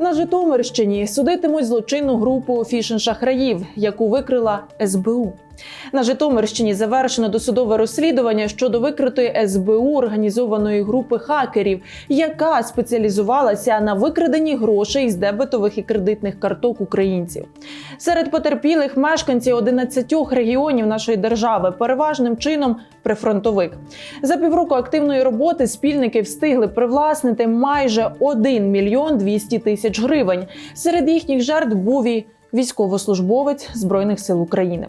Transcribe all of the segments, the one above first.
На Житомирщині судитимуть злочинну групу фішн-шахраїв, яку викрила СБУ. На Житомирщині завершено досудове розслідування щодо викритої СБУ організованої групи хакерів, яка спеціалізувалася на викраденні грошей з дебетових і кредитних карток українців. Серед потерпілих мешканці 11 регіонів нашої держави, переважним чином прифронтовик. За півроку активної роботи спільники встигли привласнити майже 1 мільйон 200 тисяч гривень. Серед їхніх жертв був і військовослужбовець збройних сил України.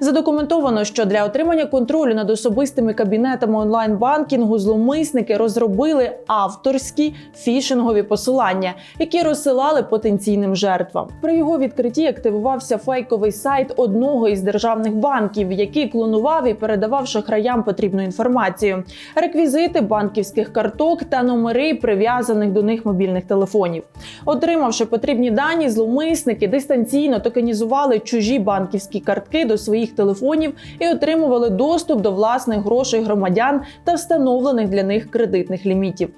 Задокументовано, що для отримання контролю над особистими кабінетами онлайн-банкінгу зловмисники розробили авторські фішингові посилання, які розсилали потенційним жертвам. При його відкритті активувався фейковий сайт одного із державних банків, який клонував і передавав шахраям потрібну інформацію, реквізити банківських карток та номери прив'язаних до них мобільних телефонів. Отримавши потрібні дані, зловмисники дистанційно токенізували чужі банківські картки до своїх телефонів і отримували доступ до власних грошей громадян та встановлених для них кредитних лімітів.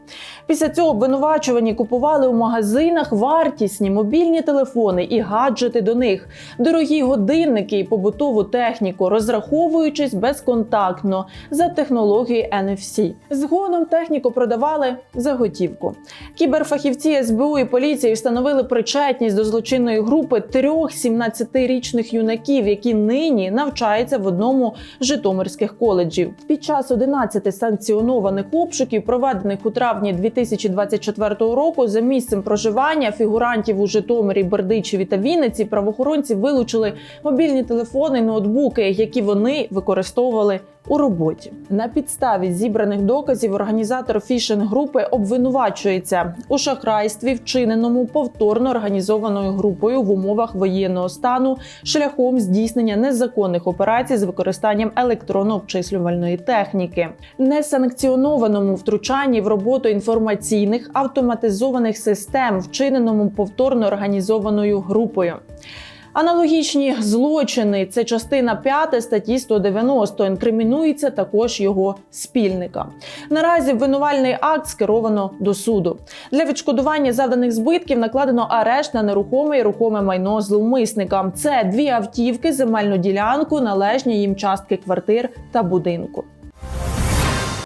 Після цього обвинувачувані купували у магазинах вартісні мобільні телефони і гаджети до них, дорогі годинники і побутову техніку, розраховуючись безконтактно за технологією NFC. Згодом техніку продавали за готівку. Кіберфахівці СБУ і поліції встановили причетність до злочинної групи трьох 17-річних юнаків, які нині навчаються в одному з житомирських коледжів. Під час 11 санкціонованих обшуків, проведених у травні 2024 року, за місцем проживання фігурантів у Житомирі, Бердичеві та Вінниці правоохоронці вилучили мобільні телефони, ноутбуки, які вони використовували у роботі. На підставі зібраних доказів організатор фішинг групи обвинувачується у шахрайстві, вчиненому повторно організованою групою в умовах воєнного стану шляхом здійснення незаконних операцій з використанням електронно-обчислювальної техніки, несанкціонованому втручанні в роботу інформаційних автоматизованих систем, вчиненому повторно організованою групою. Аналогічні злочини це частина 5 статті 190. Інкримінується також його спільника. Наразі обвинувальний акт скеровано до суду. Для відшкодування завданих збитків накладено арешт на нерухоме і рухоме майно зловмисника. Це дві автівки, земельну ділянку, належні їм частки квартир та будинку.